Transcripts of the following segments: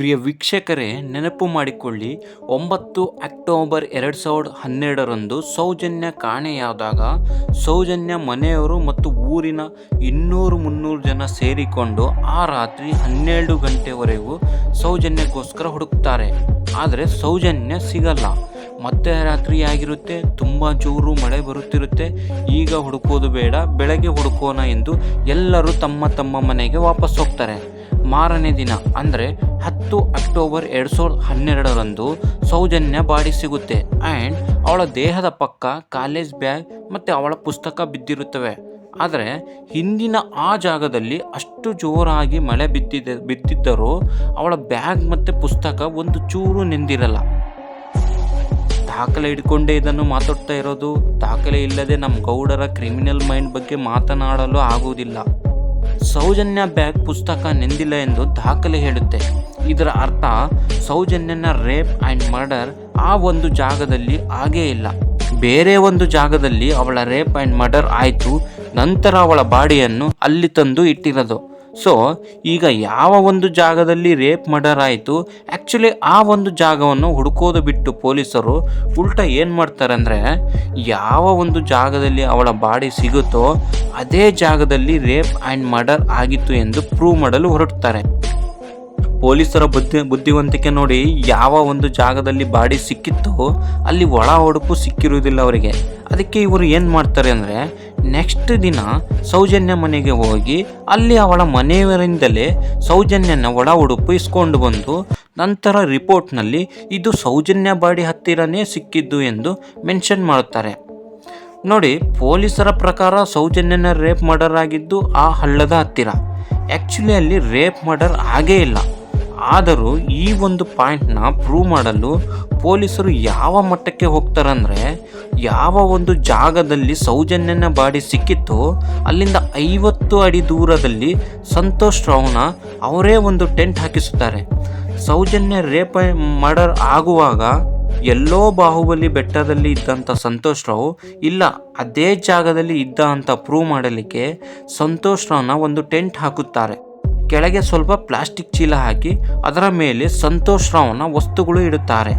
ಪ್ರಿಯ ವೀಕ್ಷಕರೇ, ನೆನಪು ಮಾಡಿಕೊಳ್ಳಿ, ಒಂಬತ್ತು ಅಕ್ಟೋಬರ್ ಎರಡು ಸಾವಿರದ ಹನ್ನೆರಡರಂದು ಸೌಜನ್ಯ ಕಾಣೆಯಾದಾಗ ಸೌಜನ್ಯ ಮನೆಯವರು ಮತ್ತು ಊರಿನ ಇನ್ನೂರು ಮುನ್ನೂರು ಜನ ಸೇರಿಕೊಂಡು ಆ ರಾತ್ರಿ ಹನ್ನೆರಡು ಗಂಟೆವರೆಗೂ ಸೌಜನ್ಯಕ್ಕೋಸ್ಕರ ಹುಡುಕ್ತಾರೆ. ಆದರೆ ಸೌಜನ್ಯ ಸಿಗಲ್ಲ. ಮತ್ತೆ ರಾತ್ರಿ ಆಗಿರುತ್ತೆ ತುಂಬ ಜೋರು ಮಳೆ ಬರುತ್ತಿರುತ್ತೆ. ಈಗ ಹುಡುಕೋದು ಬೇಡ, ಬೆಳಗ್ಗೆ ಹುಡುಕೋಣ ಎಂದು ಎಲ್ಲರೂ ತಮ್ಮ ತಮ್ಮ ಮನೆಗೆ ವಾಪಸ್ ಹೋಗ್ತಾರೆ ಮಾರನೇ ದಿನ, ಅಂದರೆ ಹತ್ತು ಅಕ್ಟೋಬರ್ ಎರಡು ಸಾವಿರದ ಹನ್ನೆರಡರಂದು ಸೌಜನ್ಯ ಬಾಡಿ ಸಿಗುತ್ತೆ ಆ್ಯಂಡ್ ಅವಳ ದೇಹದ ಪಕ್ಕ ಕಾಲೇಜ್ ಬ್ಯಾಗ್ ಮತ್ತು ಅವಳ ಪುಸ್ತಕ ಬಿದ್ದಿರುತ್ತವೆ. ಆದರೆ ಹಿಂದಿನ ಆ ಜಾಗದಲ್ಲಿ ಅಷ್ಟು ಜೋರಾಗಿ ಮಳೆ ಬಿದ್ದಿದೆ, ಬಿದ್ದಿದ್ದರೂ ಅವಳ ಬ್ಯಾಗ್ ಮತ್ತು ಪುಸ್ತಕ ಒಂದು ಚೂರು ನೆಂದಿರಲ್ಲ. ದಾಖಲೆ ಹಿಡ್ಕೊಂಡೇ ಇದನ್ನು ಮಾತಾಡ್ತಾ ಇರೋದು, ದಾಖಲೆ ಇಲ್ಲದೆ ನಮ್ಮ ಗೌಡರ ಕ್ರಿಮಿನಲ್ ಮೈಂಡ್ ಬಗ್ಗೆ ಮಾತನಾಡಲು ಆಗುವುದಿಲ್ಲ. ಸೌಜನ್ಯ ಬ್ಯಾಗ್ ಪುಸ್ತಕ ನೆಂದಿಲ್ಲ ಎಂದು ದಾಖಲೆ ಹೇಳುತ್ತೆ. ಇದರ ಅರ್ಥ ಸೌಜನ್ಯನ ರೇಪ್ ಆ್ಯಂಡ್ ಮರ್ಡರ್ ಆ ಒಂದು ಜಾಗದಲ್ಲಿ ಆಗೇ ಇಲ್ಲ. ಬೇರೆ ಒಂದು ಜಾಗದಲ್ಲಿ ಅವಳ ರೇಪ್ ಆ್ಯಂಡ್ ಮರ್ಡರ್ ಆಯಿತು, ನಂತರ ಅವಳ ಬಾಡಿಯನ್ನು ಅಲ್ಲಿ ತಂದು ಇಟ್ಟಿರೋದು. ಸೊ ಈಗ ಯಾವ ಒಂದು ಜಾಗದಲ್ಲಿ ರೇಪ್ ಮರ್ಡರ್ ಆಯಿತು ಆ್ಯಕ್ಚುಲಿ ಆ ಒಂದು ಜಾಗವನ್ನು ಹುಡುಕೋದು ಬಿಟ್ಟು ಪೊಲೀಸರು ಉಲ್ಟಾ ಏನು ಮಾಡ್ತಾರೆ ಅಂದರೆ, ಯಾವ ಒಂದು ಜಾಗದಲ್ಲಿ ಅವಳ ಬಾಡಿ ಸಿಗುತ್ತೋ, ಅದೇ ಜಾಗದಲ್ಲಿ ರೇಪ್ ಆ್ಯಂಡ್ ಮರ್ಡರ್ ಆಗಿತ್ತು ಎಂದು ಪ್ರೂವ್ ಮಾಡಲು ಹೊರಡ್ತಾರೆ. ಪೊಲೀಸರ ಬುದ್ಧಿ, ಬುದ್ಧಿವಂತಿಕೆ ನೋಡಿ ಯಾವ ಒಂದು ಜಾಗದಲ್ಲಿ ಬಾಡಿ ಸಿಕ್ಕಿತ್ತೋ ಅಲ್ಲಿ ಒಳ ಹೊಡಪು ಸಿಕ್ಕಿರುವುದಿಲ್ಲ ಅವರಿಗೆ. ಅದಕ್ಕೆ ಇವರು ಏನು ಮಾಡ್ತಾರೆ ಅಂದರೆ ನೆಕ್ಸ್ಟ್ ದಿನ ಸೌಜನ್ಯ ಮನೆಗೆ ಹೋಗಿ ಅಲ್ಲಿ ಅವಳ ಮನೆಯವರಿಂದಲೇ ಸೌಜನ್ಯನ ಒಳ ಉಡುಪು ಇಸ್ಕೊಂಡು ಬಂದು ನಂತರ ರಿಪೋರ್ಟ್ನಲ್ಲಿ ಇದು ಸೌಜನ್ಯ ಬಾಡಿ ಹತ್ತಿರನೇ ಸಿಕ್ಕಿದ್ದು ಎಂದು ಮೆನ್ಷನ್ ಮಾಡುತ್ತಾರೆ. ನೋಡಿ, ಪೊಲೀಸರ ಪ್ರಕಾರ ಸೌಜನ್ಯನ ರೇಪ್ ಮರ್ಡರ್ ಆಗಿದ್ದು ಆ ಹಳ್ಳದ ಹತ್ತಿರ. ಆ್ಯಕ್ಚುಲಿ ಅಲ್ಲಿ ರೇಪ್ ಮರ್ಡರ್ ಆಗೇ ಇಲ್ಲ. ಆದರೂ ಈ ಒಂದು ಪಾಯಿಂಟ್ನ ಪ್ರೂವ್ ಮಾಡಲು ಪೊಲೀಸರು ಯಾವ ಮಟ್ಟಕ್ಕೆ ಹೋಗ್ತಾರಂದರೆ ಯಾವ ಒಂದು ಜಾಗದಲ್ಲಿ ಸೌಜನ್ಯನ ಬಾಡಿ ಸಿಕ್ಕಿತ್ತೋ ಅಲ್ಲಿಂದ ಐವತ್ತು ಅಡಿ ದೂರದಲ್ಲಿ ಸಂತೋಷ್ ರಾವ್ನ ಅವರೇ ಒಂದು ಟೆಂಟ್ ಹಾಕಿಸುತ್ತಾರೆ. ಸೌಜನ್ಯ ರೇಪ ಮರ್ಡರ್ ಆಗುವಾಗ ಎಲ್ಲೋ ಬಾಹುಬಲಿ ಬೆಟ್ಟದಲ್ಲಿ ಇದ್ದಂಥ ಸಂತೋಷ್ ರಾವ್ ಇಲ್ಲ, ಅದೇ ಜಾಗದಲ್ಲಿ ಇದ್ದ ಅಂತ ಪ್ರೂವ್ ಮಾಡಲಿಕ್ಕೆ ಸಂತೋಷ್ ರಾವ್ನ ಒಂದು ಟೆಂಟ್ ಹಾಕುತ್ತಾರೆ. ಕೆಳಗೆ ಸ್ವಲ್ಪ ಪ್ಲಾಸ್ಟಿಕ್ ಚೀಲ ಹಾಕಿ ಅದರ ಮೇಲೆ ಸಂತೋಷ್ ರಾವ್ನ ವಸ್ತುಗಳು ಇಡುತ್ತಾರೆ.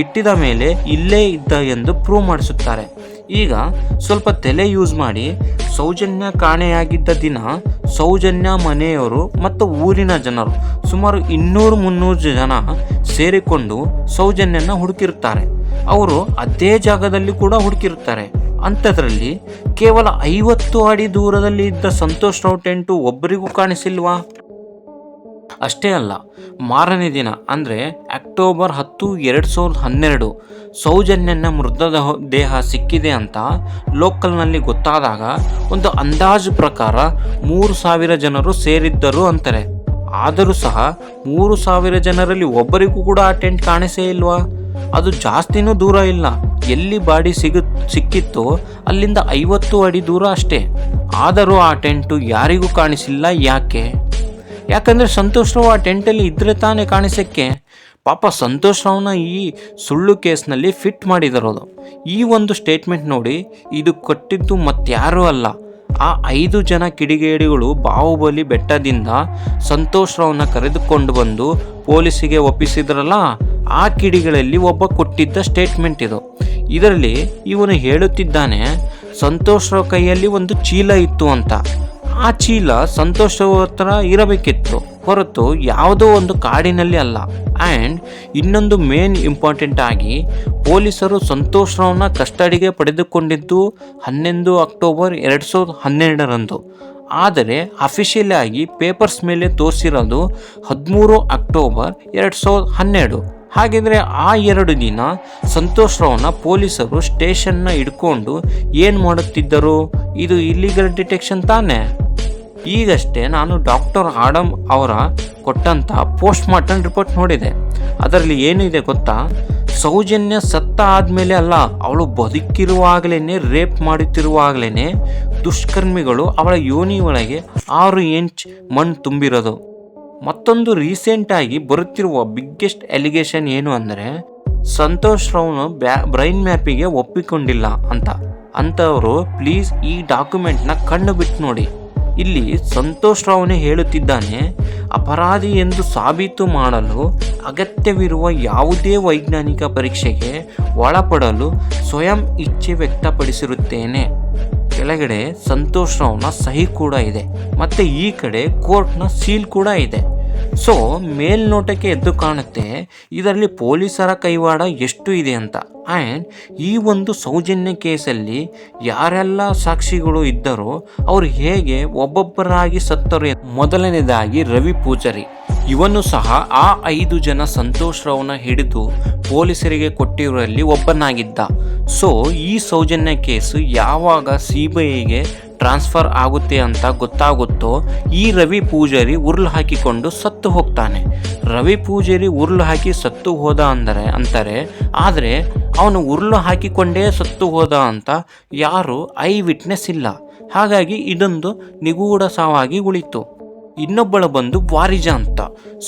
ಇಟ್ಟಿದ ಮೇಲೆ ಇಲ್ಲೇ ಇದ್ದ ಎಂದು ಪ್ರೂವ್ ಮಾಡಿಸುತ್ತಾರೆ. ಈಗ ಸ್ವಲ್ಪ ತಲೆ ಯೂಸ್ ಮಾಡಿ ಸೌಜನ್ಯ ಕಾಣೆಯಾಗಿದ್ದ ದಿನ ಸೌಜನ್ಯ ಮನೆಯವರು ಮತ್ತು ಊರಿನ ಜನರು ಸುಮಾರು ಇನ್ನೂರು ಮುನ್ನೂರು ಜನ ಸೇರಿಕೊಂಡು ಸೌಜನ್ಯನ ಹುಡುಕಿರುತ್ತಾರೆ. ಅವರು ಅದೇ ಜಾಗದಲ್ಲಿ ಕೂಡ ಹುಡುಕಿರುತ್ತಾರೆ. ಅಂಥದ್ರಲ್ಲಿ ಕೇವಲ ಐವತ್ತು ಅಡಿ ದೂರದಲ್ಲಿ ಇದ್ದ ಸಂತೋಷ್ ರಾವ್ ಟೆಂಟು ಒಬ್ಬರಿಗೂ ಕಾಣಿಸಿಲ್ವಾ? ಅಷ್ಟೇ ಅಲ್ಲ, ಮಾರನೇ ದಿನ ಅಂದರೆ ಅಕ್ಟೋಬರ್ ಹತ್ತು ಎರಡು ಸಾವಿರದ ಹನ್ನೆರಡು ಸೌಜನ್ಯನ ಮೃತದೇಹ ದೇಹ ಸಿಕ್ಕಿದೆ ಅಂತ ಲೋಕಲ್ನಲ್ಲಿ ಗೊತ್ತಾದಾಗ ಒಂದು ಅಂದಾಜು ಪ್ರಕಾರ ಮೂರು ಸಾವಿರ ಜನರು ಸೇರಿದ್ದರು ಅಂತಾರೆ. ಆದರೂ ಸಹ ಮೂರು ಸಾವಿರ ಜನರಲ್ಲಿ ಒಬ್ಬರಿಗೂ ಕೂಡ ಆ ಟೆಂಟ್ ಕಾಣಿಸೇ ಇಲ್ವಾ? ಅದು ಜಾಸ್ತಿನೂ ದೂರ ಇಲ್ಲ. ಎಲ್ಲಿ ಬಾಡಿ ಸಿಗು, ಸಿಕ್ಕಿತ್ತೋ ಅಲ್ಲಿಂದ ಐವತ್ತು ಅಡಿ ದೂರ ಅಷ್ಟೇ. ಆದರೂ ಆ ಟೆಂಟು ಯಾರಿಗೂ ಕಾಣಿಸಿಲ್ಲ, ಯಾಕೆ? ಯಾಕಂದರೆ ಸಂತೋಷ್ ರಾವ್ ಆ ಟೆಂಟಲ್ಲಿ ಇದ್ರೆ ತಾನೇ ಕಾಣಿಸಕ್ಕೆ. ಪಾಪ ಸಂತೋಷ್ ರಾವ್ನ ಈ ಸುಳ್ಳು ಕೇಸ್ನಲ್ಲಿ ಫಿಟ್ ಮಾಡಿದರೋದು. ಈ ಒಂದು ಸ್ಟೇಟ್ಮೆಂಟ್ ನೋಡಿ, ಇದು ಕೊಟ್ಟಿದ್ದು ಮತ್ತಾರೂ ಅಲ್ಲ. ಆ ಐದು ಜನ ಕಿಡಿಗೇಡಿಗಳು ಬಾಹುಬಲಿ ಬೆಟ್ಟದಿಂದ ಸಂತೋಷ್ ರಾವ್ನ ಕರೆದುಕೊಂಡು ಬಂದು ಪೊಲೀಸಿಗೆ ಒಪ್ಪಿಸಿದ್ರಲ್ಲ, ಆ ಕಿಡಿಗಳಲ್ಲಿ ಒಬ್ಬ ಕೊಟ್ಟಿದ್ದ ಸ್ಟೇಟ್ಮೆಂಟ್ ಇದು. ಇದರಲ್ಲಿ ಇವನು ಹೇಳುತ್ತಿದ್ದಾನೆ, ಸಂತೋಷ್ ರಾವ್ ಕೈಯಲ್ಲಿ ಒಂದು ಚೀಲ ಇತ್ತು ಅಂತ. ಆ ಚೀಲ ಸಂತೋಷವತ್ತರ ಇರಬೇಕಿತ್ತು. ಹೊರತು ಯಾವುದೋ ಒಂದು ಕಾಡಿನಲ್ಲಿ ಅಲ್ಲ. ಆ್ಯಂಡ್ ಇನ್ನೊಂದು ಮೇನ್ ಇಂಪಾರ್ಟೆಂಟ್ ಆಗಿ ಪೊಲೀಸರು ಸಂತೋಷವನ್ನು ಕಸ್ಟಡಿಗೆ ಪಡೆದುಕೊಂಡಿದ್ದು ಹನ್ನೊಂದು ಅಕ್ಟೋಬರ್ ಎರಡು ಸಾವಿರದ ಹನ್ನೆರಡರಂದು. ಆದರೆ ಅಫಿಷಿಯಲ್ ಆಗಿ ಪೇಪರ್ಸ್ ಮೇಲೆ ತೋರಿಸಿರೋದು ಹದಿಮೂರು ಅಕ್ಟೋಬರ್ ಎರಡು ಸಾವಿರದ ಹನ್ನೆರಡು. ಹಾಗಿದ್ರೆ ಆ ಎರಡು ದಿನ ಸಂತೋಷ್ ರಾವ್ನ ಪೊಲೀಸರು ಸ್ಟೇಷನ್ನ ಇಟ್ಕೊಂಡು ಏನು ಮಾಡುತ್ತಿದ್ದರು? ಇದು ಇಲ್ಲಿಗಲ್ ಡಿಟೆಕ್ಷನ್ ತಾನೇ? ಈಗಷ್ಟೇ ನಾನು ಡಾಕ್ಟರ್ ಆಡಮ್ ಅವರ ಕೊಟ್ಟಂಥ ಪೋಸ್ಟ್ ಮಾರ್ಟಮ್ ರಿಪೋರ್ಟ್ ನೋಡಿದೆ. ಅದರಲ್ಲಿ ಏನಿದೆ ಗೊತ್ತಾ? ಸೌಜನ್ಯ ಸತ್ತ ಆದಮೇಲೆ ಅಲ್ಲ, ಅವಳು ಬದುಕಿರುವಾಗಲೇ ರೇಪ್ ಮಾಡುತ್ತಿರುವಾಗಲೇ ದುಷ್ಕರ್ಮಿಗಳು ಅವಳ ಯೋನಿ ಒಳಗೆ ಆರು ಇಂಚ್ ಮಣ್ಣು ತುಂಬಿರೋದು. ಮತ್ತೊಂದು ರೀಸೆಂಟಾಗಿ ಬರುತ್ತಿರುವ ಬಿಗ್ಗೆಸ್ಟ್ ಎಲಿಗೇಷನ್ ಏನು ಅಂದರೆ, ಸಂತೋಷ್ ರಾವ್ನು ಬ್ಯಾ ಬ್ರೈನ್ ಮ್ಯಾಪಿಗೆ ಒಪ್ಪಿಕೊಂಡಿಲ್ಲ ಅಂತ. ಅಂಥವರು ಪ್ಲೀಸ್ ಈ ಡಾಕ್ಯುಮೆಂಟ್ನ ಕಣ್ಣು ಬಿಟ್ಟು ನೋಡಿ. ಇಲ್ಲಿ ಸಂತೋಷ್ ರಾವ್ನೇ ಹೇಳುತ್ತಿದ್ದಾನೆ, ಅಪರಾಧಿ ಎಂದು ಸಾಬೀತು ಮಾಡಲು ಅಗತ್ಯವಿರುವ ಯಾವುದೇ ವೈಜ್ಞಾನಿಕ ಪರೀಕ್ಷೆಗೆ ಒಳಪಡಲು ಸ್ವಯಂ ಇಚ್ಛೆ ವ್ಯಕ್ತಪಡಿಸಿರುತ್ತೇನೆ. ಕೆಳಗಡೆ ಸಂತೋಷ್ ರಾವ್ನ ಸಹಿ ಕೂಡ ಇದೆ, ಮತ್ತೆ ಈ ಕಡೆ ಕೋರ್ಟ್ನ ಸೀಲ್ ಕೂಡ ಇದೆ. ಸೊ ಮೇಲ್ನೋಟಕ್ಕೆ ಎದ್ದು ಕಾಣುತ್ತೆ, ಇದರಲ್ಲಿ ಪೊಲೀಸರ ಕೈವಾಡ ಎಷ್ಟು ಇದೆ ಅಂತ. ಆ್ಯಂಡ್ ಈ ಒಂದು ಸೌಜನ್ಯ ಕೇಸಲ್ಲಿ ಯಾರೆಲ್ಲ ಸಾಕ್ಷಿಗಳು ಇದ್ದರೋ, ಅವರು ಹೇಗೆ ಒಬ್ಬೊಬ್ಬರಾಗಿ ಸತ್ತರು ಮೊದಲನೇದಾಗಿ ರವಿ ಪೂಜಾರಿ. ಇವನು ಸಹ ಆ ಐದು ಜನ ಸಂತೋಷ್ ರಾವ್ನ ಹಿಡಿದು ಪೊಲೀಸರಿಗೆ ಕೊಟ್ಟಿರುವಲ್ಲಿ ಒಬ್ಬನಾಗಿದ್ದ. ಸೊ, ಈ ಸೌಜನ್ಯ ಕೇಸು ಯಾವಾಗ ಸಿ ಟ್ರಾನ್ಸ್ಫರ್ ಆಗುತ್ತೆ ಅಂತ ಗೊತ್ತಾಗುತ್ತೋ, ಈ ರವಿ ಪೂಜಾರಿ ಉರುಳು ಹಾಕಿಕೊಂಡು ಸತ್ತು ಹೋಗ್ತಾನೆ. ರವಿ ಪೂಜಾರಿ ಉರುಳು ಹಾಕಿ ಸತ್ತು ಹೋದ ಅಂದರೆ, ಅಂತಾರೆ, ಆದರೆ ಅವನು ಉರುಳು ಹಾಕಿಕೊಂಡೇ ಸತ್ತು ಹೋದ ಅಂತ ಯಾರು ಐ ವಿಟ್ನೆಸ್ ಇಲ್ಲ. ಹಾಗಾಗಿ ಇದೊಂದು ನಿಗೂಢ ಸಾವಾಗಿ ಉಳಿತು. ಇನ್ನೊಬ್ಬಳ ಬಂದು ವಾರಿಜ ಅಂತ.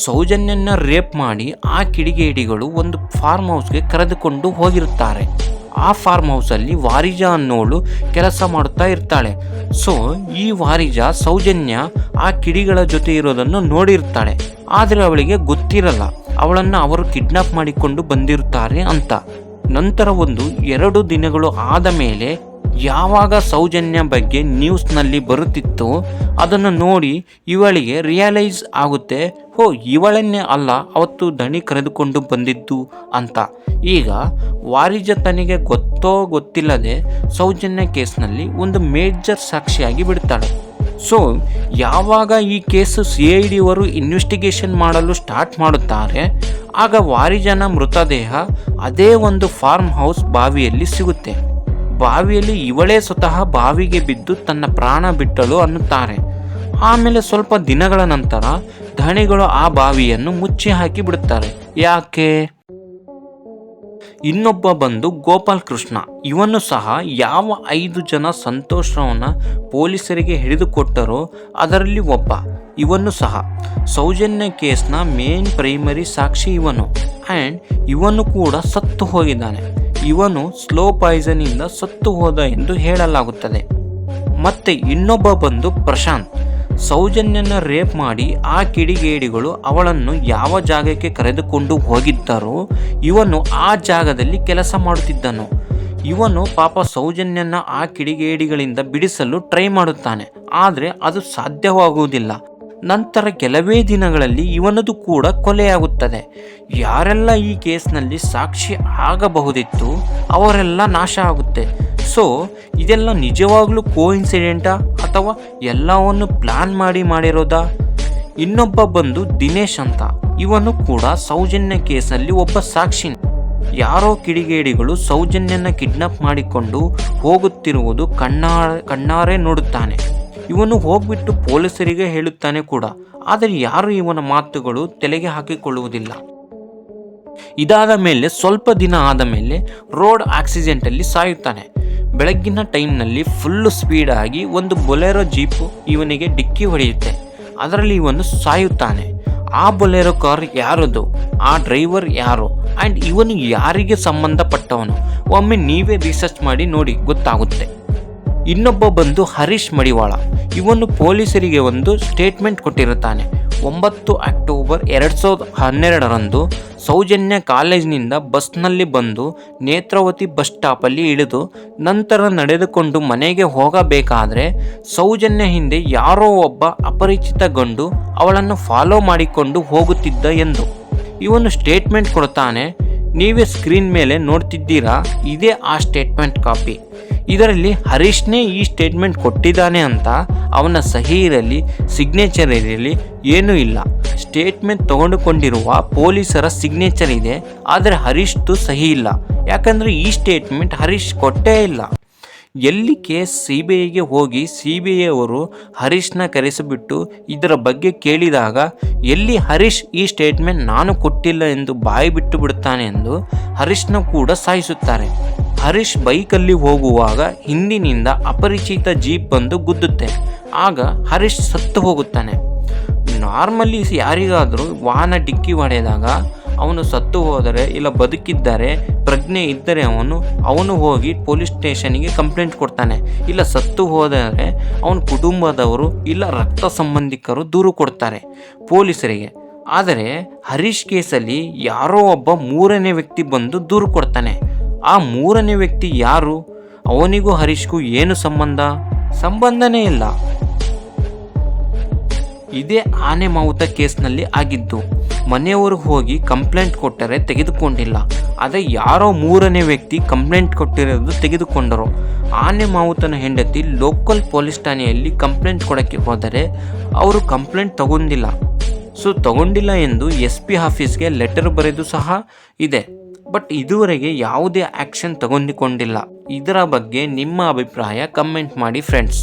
ಸೌಜನ್ಯನ ರೇಪ್ ಮಾಡಿ ಆ ಕಿಡಿಗೇಡಿಗಳು ಒಂದು ಫಾರ್ಮ್ ಹೌಸ್ಗೆ ಕರೆದುಕೊಂಡು ಹೋಗಿರುತ್ತಾರೆ. ಆ ಫಾರ್ಮ್ ಹೌಸಲ್ಲಿ ವಾರಿಜ ಅನ್ನೋಳು ಕೆಲಸ ಮಾಡುತ್ತಾ ಇರ್ತಾಳೆ. ಸೊ ಈ ವಾರಿಜ, ಸೌಜನ್ಯ ಆ ಕಿಡಿಗಳ ಜೊತೆ ಇರೋದನ್ನು ನೋಡಿರ್ತಾಳೆ. ಆದರೆ ಅವಳಿಗೆ ಗೊತ್ತಿರಲ್ಲ. ಅವಳನ್ನು ಅವರು ಕಿಡ್ನಾಪ್ ಮಾಡಿಕೊಂಡು ಬಂದಿರುತ್ತಾರೆ ಅಂತ. ನಂತರ ಒಂದು ಎರಡು ದಿನಗಳು ಆದ ಮೇಲೆ ಯಾವಾಗ ಸೌಜನ್ಯ ಬಗ್ಗೆ ನ್ಯೂಸ್ನಲ್ಲಿ ಬರುತ್ತಿತ್ತು ಅದನ್ನು ನೋಡಿ ಇವಳಿಗೆ ರಿಯಲೈಸ್ ಆಗುತ್ತೆ, ಹೋ, ಇವಳನ್ನೇ ಅಲ್ಲ, ಅವತ್ತು ದಣಿ ಕರೆದುಕೊಂಡು ಬಂದಿದ್ದು ಅಂತ. ಈಗ ವಾರಿಜ ತನಗೆ ಗೊತ್ತೋ ಗೊತ್ತಿಲ್ಲದೆ ಸೌಜನ್ಯ ಕೇಸ್ನಲ್ಲಿ ಒಂದು ಮೇಜರ್ ಸಾಕ್ಷಿಯಾಗಿ ಬಿಡ್ತಾಳೆ. ಸೊ, ಯಾವಾಗ ಈ ಕೇಸು ಸಿ ಐ ಡಿಯವರು ಇನ್ವೆಸ್ಟಿಗೇಷನ್ ಮಾಡಲು ಸ್ಟಾರ್ಟ್ ಮಾಡುತ್ತಾರೆ, ಆಗ ವಾರಿಜನ ಮೃತದೇಹ ಅದೇ ಒಂದು ಫಾರ್ಮ್ ಹೌಸ್ ಬಾವಿಯಲ್ಲಿ ಸಿಗುತ್ತೆ. ಬಾವಿಯಲ್ಲಿ ಇವಳೇ ಸ್ವತಃ ಬಾವಿಗೆ ಬಿದ್ದು ತನ್ನ ಪ್ರಾಣ ಬಿಟ್ಟಳು ಅನ್ನುತ್ತಾರೆ. ಆಮೇಲೆ ಸ್ವಲ್ಪ ದಿನಗಳ ನಂತರ ಧಣಿಗಳು ಆ ಬಾವಿಯನ್ನು ಮುಚ್ಚಿ ಹಾಕಿ ಬಿಡುತ್ತಾರೆ. ಯಾಕೆ? ಇನ್ನೊಬ್ಬ ಬಂದು ಗೋಪಾಲ್ ಕೃಷ್ಣ ಇವನು ಸಹ ಯಾವ ಐದು ಜನ ಸಂತೋಷವನ್ನು ಪೊಲೀಸರಿಗೆ ಹಿಡಿದುಕೊಟ್ಟರೋ ಅದರಲ್ಲಿ ಒಬ್ಬ, ಇವನು ಸಹ. ಸೌಜನ್ಯ ಕೇಸ್ನ ಮೇನ್ ಪ್ರೈಮರಿ ಸಾಕ್ಷಿ ಇವನು. ಆ್ಯಂಡ್ ಇವನು ಕೂಡ ಸತ್ತು ಹೋಗಿದ್ದಾನೆ. ಇವನು ಸ್ಲೋ ಪಾಯ್ಸನಿಂದ ಸತ್ತು ಹೋದ ಎಂದು ಹೇಳಲಾಗುತ್ತದೆ. ಮತ್ತೆ ಇನ್ನೊಬ್ಬ ಬಂದು ಪ್ರಶಾಂತ್, ಸೌಜನ್ಯನ ರೇಪ್ ಮಾಡಿ ಆ ಕಿಡಿಗೇಡಿಗಳು ಅವಳನ್ನು ಯಾವ ಜಾಗಕ್ಕೆ ಕರೆದುಕೊಂಡು ಹೋಗಿದ್ದಾರೋ, ಇವನು ಆ ಜಾಗದಲ್ಲಿ ಕೆಲಸ ಮಾಡುತ್ತಿದ್ದನು. ಇವನು ಪಾಪ ಸೌಜನ್ಯನ ಆ ಕಿಡಿಗೇಡಿಗಳಿಂದ ಬಿಡಿಸಲು ಟ್ರೈ ಮಾಡುತ್ತಾನೆ, ಆದರೆ ಅದು ಸಾಧ್ಯವಾಗುವುದಿಲ್ಲ. ನಂತರ ಕೆಲವೇ ದಿನಗಳಲ್ಲಿ ಇವನದು ಕೂಡ ಕೊಲೆಯಾಗುತ್ತದೆ. ಯಾರೆಲ್ಲ ಈ ಕೇಸ್ನಲ್ಲಿ ಸಾಕ್ಷಿ ಆಗಬಹುದಿತ್ತು ಅವರೆಲ್ಲ ನಾಶ ಆಗುತ್ತೆ. ಸೊ, ಇದೆಲ್ಲ ನಿಜವಾಗ್ಲೂ ಕೋ ಇನ್ಸಿಡೆಂಟಾ ಅಥವಾ ಎಲ್ಲವನ್ನು ಪ್ಲಾನ್ ಮಾಡಿ ಮಾಡಿರೋದಾ? ಇನ್ನೊಬ್ಬ ಬಂದು ದಿನೇಶ್ ಅಂತ. ಇವನು ಕೂಡ ಸೌಜನ್ಯ ಕೇಸಲ್ಲಿ ಒಬ್ಬ ಸಾಕ್ಷಿ. ಯಾರೋ ಕಿಡಿಗೇಡಿಗಳು ಸೌಜನ್ಯನ ಕಿಡ್ನಾಪ್ ಮಾಡಿಕೊಂಡು ಹೋಗುತ್ತಿರುವುದು ಕಣ್ಣಾರ, ಕಣ್ಣಾರೆ ನೋಡುತ್ತಾನೆ. ಇವನು ಹೋಗ್ಬಿಟ್ಟು ಪೊಲೀಸರಿಗೆ ಹೇಳುತ್ತಾನೆ ಕೂಡ, ಆದರೆ ಯಾರು ಇವನ ಮಾತುಗಳು ತಲೆಗೆ ಹಾಕಿಕೊಳ್ಳುವುದಿಲ್ಲ. ಇದಾದ ಮೇಲೆ ಸ್ವಲ್ಪ ದಿನ ಆದ ಮೇಲೆ ರೋಡ್ ಆಕ್ಸಿಡೆಂಟಲ್ಲಿ ಸಾಯುತ್ತಾನೆ. ಬೆಳಗ್ಗಿನ ಟೈಮ್ನಲ್ಲಿ ಫುಲ್ಲು ಸ್ಪೀಡಾಗಿ ಒಂದು ಬೊಲೆರೋ ಜೀಪು ಇವನಿಗೆ ಡಿಕ್ಕಿ ಹೊಡೆಯುತ್ತೆ. ಅದರಲ್ಲಿ ಇವನು ಸಾಯುತ್ತಾನೆ. ಆ ಬೊಲೆರೋ ಕಾರ್ ಯಾರದು? ಆ ಡ್ರೈವರ್ ಯಾರು? ಆ್ಯಂಡ್ ಇವನು ಯಾರಿಗೆ ಸಂಬಂಧಪಟ್ಟವನು? ಒಮ್ಮೆ ನೀವೇ ರಿಸರ್ಚ್ ಮಾಡಿ ನೋಡಿ, ಗೊತ್ತಾಗುತ್ತೆ. ಇನ್ನೊಬ್ಬ ಬಂದು ಹರೀಶ್ ಮಡಿವಾಳ. ಇವನು ಪೊಲೀಸರಿಗೆ ಒಂದು ಸ್ಟೇಟ್ಮೆಂಟ್ ಕೊಟ್ಟಿರುತ್ತಾನೆ. ಒಂಬತ್ತು ಅಕ್ಟೋಬರ್ ಎರಡು ಸಾವಿರದ ಹನ್ನೆರಡರಂದು ಸೌಜನ್ಯ ಕಾಲೇಜಿನಿಂದ ಬಸ್ನಲ್ಲಿ ಬಂದು ನೇತ್ರಾವತಿ ಬಸ್ ಸ್ಟಾಪಲ್ಲಿ ಇಳಿದು ನಂತರ ನಡೆದುಕೊಂಡು ಮನೆಗೆ ಹೋಗಬೇಕಾದ್ರೆ ಸೌಜನ್ಯ ಹಿಂದೆ ಯಾರೋ ಒಬ್ಬ ಅಪರಿಚಿತ ಗಂಡು ಅವಳನ್ನು ಫಾಲೋ ಮಾಡಿಕೊಂಡು ಹೋಗುತ್ತಿದ್ದ ಎಂದು. ಇವನು ಸ್ಟೇಟ್ಮೆಂಟ್ ಕೊಡ್ತಾನೆ, ನೀವೇ ಸ್ಕ್ರೀನ್ ಮೇಲೆ ನೋಡ್ತಿದ್ದೀರಾ? ಇದೇ ಆ ಸ್ಟೇಟ್ಮೆಂಟ್ ಕಾಪಿ ಇದರಲ್ಲಿ ಹರೀಶ್ನೇ ಈ ಸ್ಟೇಟ್ಮೆಂಟ್ ಕೊಟ್ಟಿದ್ದಾನೆ ಅಂತ ಅವನ ಸಹಿ ಇರಲಿ ಸಿಗ್ನೇಚರ್ ಇರಲಿ ಏನೂ ಇಲ್ಲ. ಸ್ಟೇಟ್ಮೆಂಟ್ ತಗೊಂಡುಕೊಂಡಿರುವ ಪೊಲೀಸರ ಸಿಗ್ನೇಚರ್ ಇದೆ, ಆದರೆ ಹರೀಶ್ದು ಸಹಿ ಇಲ್ಲ. ಯಾಕಂದರೆ ಈ ಸ್ಟೇಟ್ಮೆಂಟ್ ಹರೀಶ್ ಕೊಟ್ಟೇ ಇಲ್ಲ. ಎಲ್ಲಿ ಕೇಸ್ ಸಿ ಬಿ ಐಗೆ ಹೋಗಿ ಸಿ ಬಿ ಐ ಅವರು ಹರೀಶ್ನ ಕರೆಸಿಬಿಟ್ಟು ಇದರ ಬಗ್ಗೆ ಕೇಳಿದಾಗ, ಎಲ್ಲಿ ಹರೀಶ್ ಈ ಸ್ಟೇಟ್ಮೆಂಟ್ ನಾನು ಕೊಟ್ಟಿಲ್ಲ ಎಂದು ಬಾಯಿ ಬಿಟ್ಟು ಬಿಡುತ್ತಾನೆ ಎಂದು ಹರೀಶ್ನ ಕೂಡ ಸಾಯಿಸುತ್ತಾರೆ. ಹರೀಶ್ ಬೈಕಲ್ಲಿ ಹೋಗುವಾಗ ಹಿಂದಿನಿಂದ ಅಪರಿಚಿತ ಜೀಪ್ ಬಂದು ಗುದ್ದುತ್ತೆ. ಆಗ ಹರೀಶ್ ಸತ್ತು ಹೋಗುತ್ತಾನೆ. ನಾರ್ಮಲಿ ಯಾರಿಗಾದರೂ ವಾಹನ ಡಿಕ್ಕಿ ಹೊಡೆದಾಗ ಅವನು ಸತ್ತು ಹೋದರೆ ಇಲ್ಲ ಬದುಕಿದ್ದರೆ, ಪ್ರಜ್ಞೆ ಇದ್ದರೆ ಅವನು ಅವನು ಹೋಗಿ ಪೊಲೀಸ್ ಸ್ಟೇಷನಿಗೆ ಕಂಪ್ಲೇಂಟ್ ಕೊಡ್ತಾನೆ. ಇಲ್ಲ ಸತ್ತು ಹೋದರೆ ಅವನ ಕುಟುಂಬದವರು ಇಲ್ಲ ರಕ್ತ ಸಂಬಂಧಿಕರು ದೂರು ಕೊಡ್ತಾರೆ ಪೊಲೀಸರಿಗೆ. ಆದರೆ ಹರೀಶ್ ಕೇಸಲ್ಲಿ ಯಾರೋ ಒಬ್ಬ ಮೂರನೇ ವ್ಯಕ್ತಿ ಬಂದು ದೂರು ಕೊಡ್ತಾನೆ. ಆ ಮೂರನೇ ವ್ಯಕ್ತಿ ಯಾರು? ಅವನಿಗೂ ಹರೀಶ್ಗೂ ಏನು ಸಂಬಂಧ? ಸಂಬಂಧನೇ ಇಲ್ಲ. ಇದೇ ಆನೆ ಮಾವುತ ಕೇಸ್ನಲ್ಲಿ ಆಗಿದ್ದು, ಮನೆಯವರು ಹೋಗಿ ಕಂಪ್ಲೇಂಟ್ ಕೊಟ್ಟರೆ ತೆಗೆದುಕೊಂಡಿಲ್ಲ. ಅದೇ ಯಾರೋ ಮೂರನೇ ವ್ಯಕ್ತಿ ಕಂಪ್ಲೇಂಟ್ ಕೊಟ್ಟಿರೋದು ತೆಗೆದುಕೊಂಡರು. ಆನೆ ಮಾವುತನ ಹೆಂಡತಿ ಲೋಕಲ್ ಪೊಲೀಸ್ ಠಾಣೆಯಲ್ಲಿ ಕಂಪ್ಲೇಂಟ್ ಕೊಡೋಕ್ಕೆ ಹೋದರೆ ಅವರು ಕಂಪ್ಲೇಂಟ್ ತಗೊಂಡಿಲ್ಲ. ಸೊ, ತಗೊಂಡಿಲ್ಲ ಎಂದು ಎಸ್ ಪಿ ಆಫೀಸ್ಗೆ ಲೆಟರ್ ಬರೆದು ಸಹ ಇದೆ. ಬಟ್ ಇದುವರೆಗೆ ಯಾವುದೇ ಆ್ಯಕ್ಷನ್ ತಗೊಂಡಿಕೊಂಡಿಲ್ಲ. ಇದರ ಬಗ್ಗೆ ನಿಮ್ಮ ಅಭಿಪ್ರಾಯ ಕಮೆಂಟ್ ಮಾಡಿ ಫ್ರೆಂಡ್ಸ್.